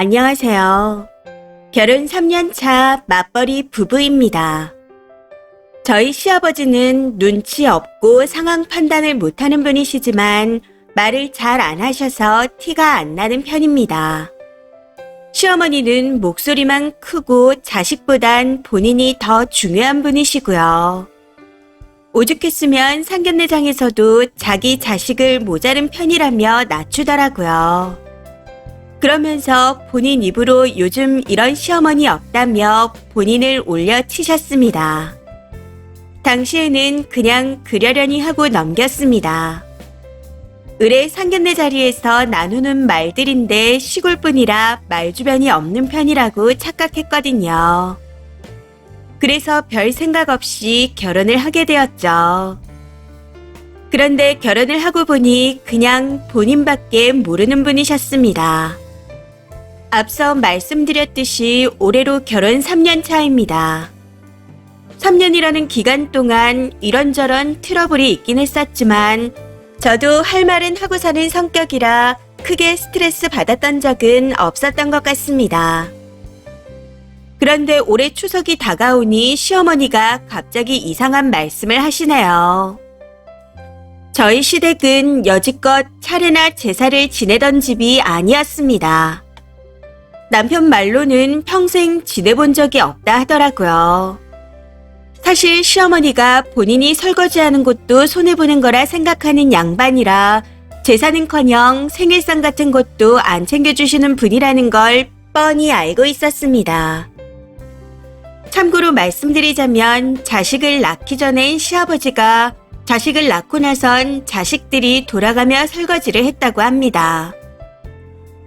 안녕하세요. 결혼 3년 차 맞벌이 부부입니다. 저희 시아버지는 눈치 없고 상황 판단을 못하는 분이시지만 말을 잘 안 하셔서 티가 안 나는 편입니다. 시어머니는 목소리만 크고 자식보단 본인이 더 중요한 분이시고요. 오죽했으면 상견례장에서도 자기 자식을 모자른 편이라며 낮추더라고요. 그러면서 본인 입으로 요즘 이런 시어머니 없다며 본인을 올려치셨습니다. 당시에는 그냥 그려려니 하고 넘겼습니다. 의뢰 상견례 자리에서 나누는 말들인데 시골뿐이라 말주변이 없는 편이라고 착각했거든요. 그래서 별 생각 없이 결혼을 하게 되었죠. 그런데 결혼을 하고 보니 그냥 본인밖에 모르는 분이셨습니다. 앞서 말씀드렸듯이 올해로 결혼 3년 차입니다. 3년이라는 기간 동안 이런저런 트러블이 있긴 했었지만 저도 할 말은 하고 사는 성격이라 크게 스트레스 받았던 적은 없었던 것 같습니다. 그런데 올해 추석이 다가오니 시어머니가 갑자기 이상한 말씀을 하시네요. 저희 시댁은 여지껏 차례나 제사를 지내던 집이 아니었습니다. 남편 말로는 평생 지내본 적이 없다 하더라고요. 사실 시어머니가 본인이 설거지하는 것도 손해보는 거라 생각하는 양반이라 제사는커녕 생일상 같은 것도 안 챙겨주시는 분이라는 걸 뻔히 알고 있었습니다. 참고로 말씀드리자면 자식을 낳기 전엔 시아버지가 자식을 낳고 나선 자식들이 돌아가며 설거지를 했다고 합니다.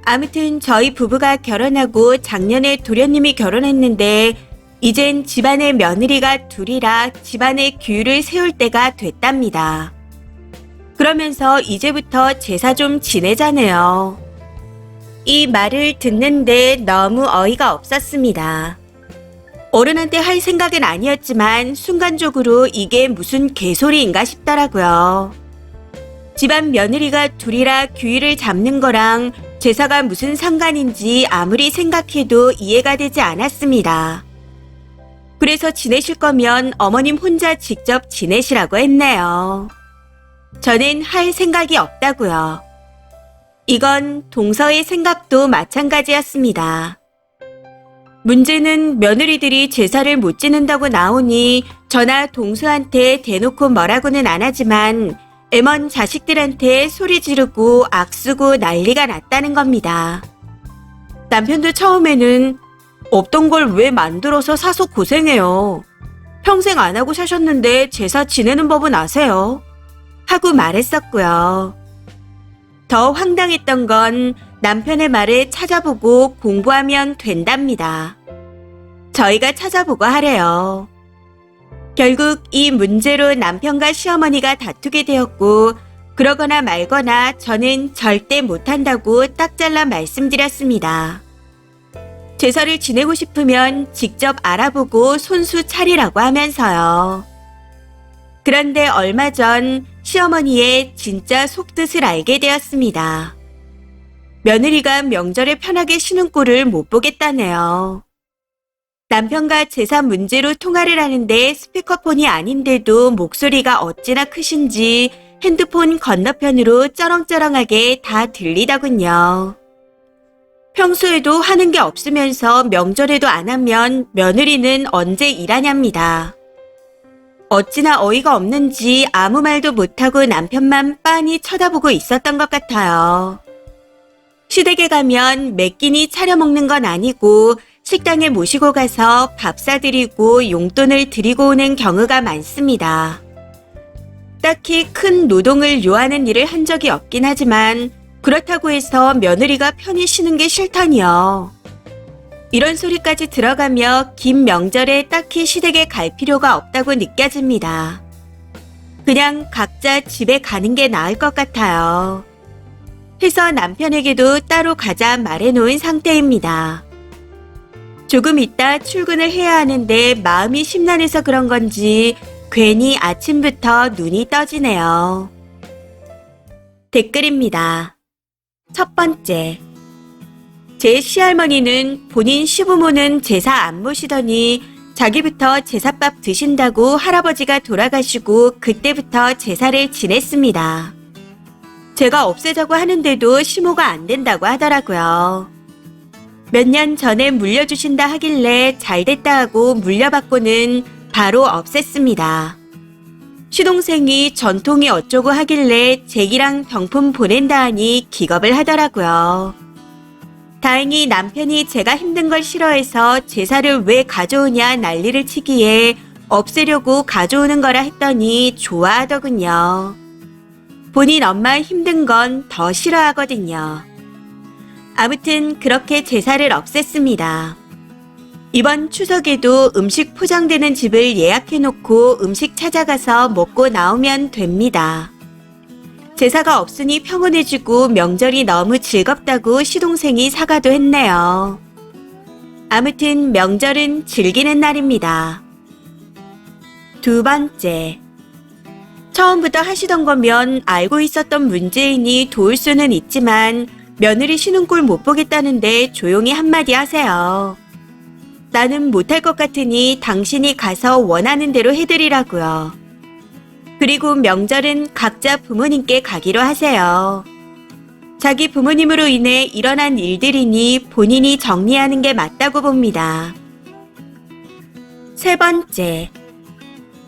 아무튼 저희 부부가 결혼하고 작년에 도련님이 결혼했는데 이젠 집안의 며느리가 둘이라 집안의 규율을 세울 때가 됐답니다. 그러면서 이제부터 제사 좀 지내자네요. 이 말을 듣는데 너무 어이가 없었습니다. 어른한테 할 생각은 아니었지만 순간적으로 이게 무슨 개소리인가 싶더라고요. 집안 며느리가 둘이라 규율을 잡는 거랑 제사가 무슨 상관인지 아무리 생각해도 이해가 되지 않았습니다. 그래서 지내실 거면 어머님 혼자 직접 지내시라고 했네요. 저는 할 생각이 없다고요. 이건 동서의 생각도 마찬가지였습니다. 문제는 며느리들이 제사를 못 지낸다고 나오니 저나 동서한테 대놓고 뭐라고는 안 하지만 애먼 자식들한테 소리 지르고 악쓰고 난리가 났다는 겁니다. 남편도 처음에는 없던 걸 왜 만들어서 사서 고생해요. 평생 안 하고 사셨는데 제사 지내는 법은 아세요? 하고 말했었고요. 더 황당했던 건 남편의 말을 찾아보고 공부하면 된답니다. 저희가 찾아보고 하래요. 결국 이 문제로 남편과 시어머니가 다투게 되었고, 그러거나 말거나 저는 절대 못한다고 딱 잘라 말씀드렸습니다. 제사를 지내고 싶으면 직접 알아보고 손수 차리라고 하면서요. 그런데 얼마 전 시어머니의 진짜 속뜻을 알게 되었습니다. 며느리가 명절에 편하게 쉬는 꼴을 못 보겠다네요. 남편과 제사 문제로 통화를 하는데 스피커폰이 아닌데도 목소리가 어찌나 크신지 핸드폰 건너편으로 쩌렁쩌렁하게 다 들리더군요. 평소에도 하는 게 없으면서 명절에도 안 하면 며느리는 언제 일하냐입니다. 어찌나 어이가 없는지 아무 말도 못하고 남편만 빤히 쳐다보고 있었던 것 같아요. 시댁에 가면 몇 끼니 차려 먹는 건 아니고 식당에 모시고 가서 밥 사드리고 용돈을 드리고 오는 경우가 많습니다. 딱히 큰 노동을 요하는 일을 한 적이 없긴 하지만 그렇다고 해서 며느리가 편히 쉬는 게 싫다니요. 이런 소리까지 들어가며 긴 명절에 딱히 시댁에 갈 필요가 없다고 느껴집니다. 그냥 각자 집에 가는 게 나을 것 같아요. 해서 남편에게도 따로 가자 말해놓은 상태입니다. 조금 있다 출근을 해야 하는데 마음이 심란해서 그런 건지 괜히 아침부터 눈이 떠지네요. 댓글입니다. 첫 번째. 제 시할머니는 본인 시부모는 제사 안 모시더니 자기부터 제사밥 드신다고 할아버지가 돌아가시고 그때부터 제사를 지냈습니다. 제가 없애자고 하는데도 심호가 안 된다고 하더라고요. 몇 년 전에 물려주신다 하길래 잘 됐다 하고 물려받고는 바로 없앴습니다. 시동생이 전통이 어쩌고 하길래 잭이랑 병품 보낸다 하니 기겁을 하더라고요. 다행히 남편이 제가 힘든 걸 싫어해서 제사를 왜 가져오냐 난리를 치기에 없애려고 가져오는 거라 했더니 좋아하더군요. 본인 엄마 힘든 건 더 싫어하거든요. 아무튼 그렇게 제사를 없앴습니다. 이번 추석에도 음식 포장되는 집을 예약해놓고 음식 찾아가서 먹고 나오면 됩니다. 제사가 없으니 평온해지고 명절이 너무 즐겁다고 시동생이 사과도 했네요. 아무튼 명절은 즐기는 날입니다. 두 번째. 처음부터 하시던 거면 알고 있었던 문제이니 도울 수는 있지만 며느리 쉬는 꼴 못 보겠다는데 조용히 한마디 하세요. 나는 못할 것 같으니 당신이 가서 원하는 대로 해드리라고요. 그리고 명절은 각자 부모님께 가기로 하세요. 자기 부모님으로 인해 일어난 일들이니 본인이 정리하는 게 맞다고 봅니다. 세 번째.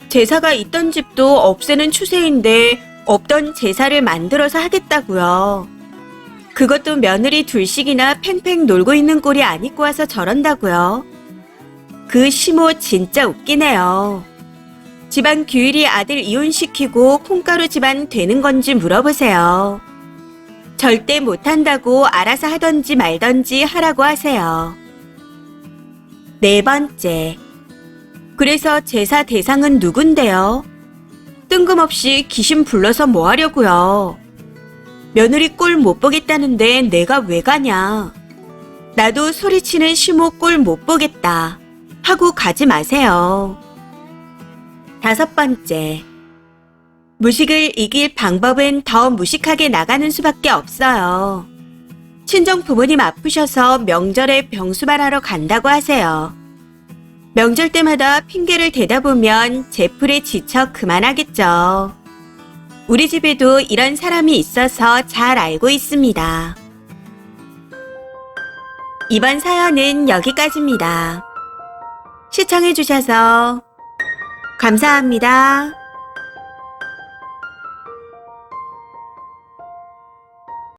제사가 있던 집도 없애는 추세인데 없던 제사를 만들어서 하겠다고요. 그것도 며느리 둘씩이나 팽팽 놀고 있는 꼴이 안 입고 와서 저런다고요. 그 시모 진짜 웃기네요. 집안 규일이 아들 이혼시키고 콩가루 집안 되는 건지 물어보세요. 절대 못한다고 알아서 하던지 말던지 하라고 하세요. 네 번째. 그래서 제사 대상은 누군데요? 뜬금없이 귀신 불러서 뭐 하려고요? 며느리 꼴 못 보겠다는데 내가 왜 가냐? 나도 소리치는 시모 꼴 못 보겠다. 하고 가지 마세요. 다섯 번째. 무식을 이길 방법은 더 무식하게 나가는 수밖에 없어요. 친정 부모님 아프셔서 명절에 병수발하러 간다고 하세요. 명절 때마다 핑계를 대다 보면 제풀에 지쳐 그만하겠죠. 우리 집에도 이런 사람이 있어서 잘 알고 있습니다. 이번 사연은 여기까지입니다. 시청해주셔서 감사합니다.